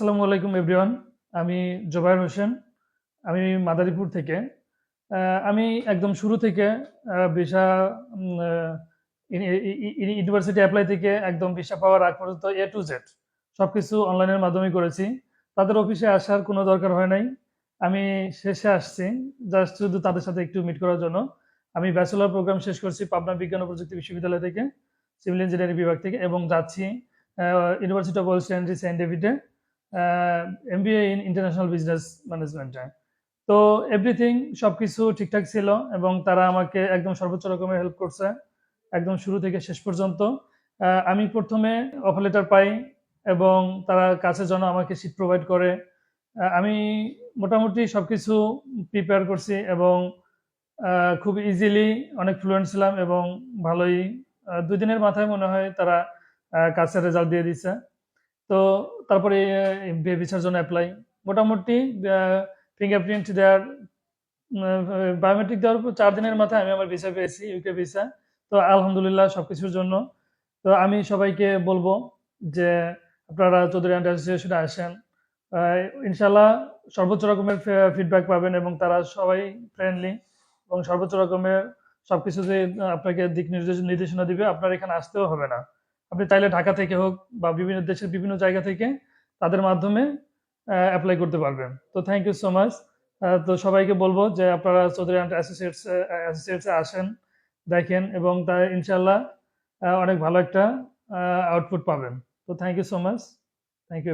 আসসালামু আলাইকুম এভরিওয়ান আমি জোবায়ের হোসেন। আমি মাদারীপুর থেকে। আমি একদম শুরু থেকে ভিসা ইউনিভার্সিটি অ্যাপ্লাই থেকে একদম ভিসা পাওয়ার আগ পর্যন্ত এ টু জেড সব কিছু অনলাইনের মাধ্যমে করেছি। তাদের অফিসে আসার কোনো দরকার হয় নাই। আমি শেষে আসছি জাস্ট শুধু তাদের সাথে একটু মিট করার জন্য। আমি ব্যাচেলর প্রোগ্রাম শেষ করছি পাবনা বিজ্ঞান ও প্রযুক্তি বিশ্ববিদ্যালয় থেকে সিভিল ইঞ্জিনিয়ারিং বিভাগ থেকে, এবং যাচ্ছি ইউনিভার্সিটি অফ ওয়েস্ট সেন্ট ডেভিডে এমবিএ ইন ইন্টারন্যাশনাল বিজনেস ম্যানেজমেন্টে তো এভরিথিং সব কিছু ঠিকঠাক ছিল এবং তারা আমাকে একদম সর্বোচ্চ রকমের হেল্প করছে, একদম শুরু থেকে শেষ পর্যন্ত। আমি প্রথমে অফার লেটার পাই এবং তারা কাছের জন্য আমাকে সিট প্রোভাইড করে। আমি মোটামুটি সব কিছু প্রিপেয়ার করছি এবং খুব ইজিলি অনেক ফ্লুয়েন্ট ছিলাম এবং ভালোই দুই দিনের মাথায় মনে হয় তারা কাছের রেজাল্ট দিয়ে দিচ্ছে তো তারপরে ভিসার জন্য অ্যাপ্লাই মোটামুটি ফিঙ্গারপ্রিন্ট দেওয়ার বায়োমেট্রিক দেওয়ার পর চার দিনের মাথায় আমি আমার ভিসা পেয়েছি ইউকে ভিসা তো আলহামদুলিল্লাহ সব কিছুর জন্য। তো আমি সবাইকে বলব যে, আপনারা চৌধুরী অ্যান্ড অ্যাসোসিয়েশনে আসেন। ইনশাল্লাহ সর্বোচ্চ রকমের ফিডব্যাক পাবেন এবং তারা সবাই ফ্রেন্ডলি এবং সর্বোচ্চ রকমের সবকিছু যে, আপনাকে দিক নির্দেশ, নির্দেশনা দিবে, আপনার এখানে আসতেও হবে না। আপনি চাইলে ঢাকা থেকে হোক বা বিভিন্ন দেশের বিভিন্ন জায়গা থেকে তাদের মাধ্যমে অ্যাপ্লাই করতে পারবেন। তো থ্যাংক ইউ সো মাচ তো সবাইকে বলব যে আপনারা চৌধুরী অ্যান্ড অ্যাসোসিয়েটস অ্যাসোসিয়েটসে আসেন, দেখেন এবং তার ইনশাল্লাহ অনেক ভালো একটা আউটপুট পাবেন। তো thank you so much thank you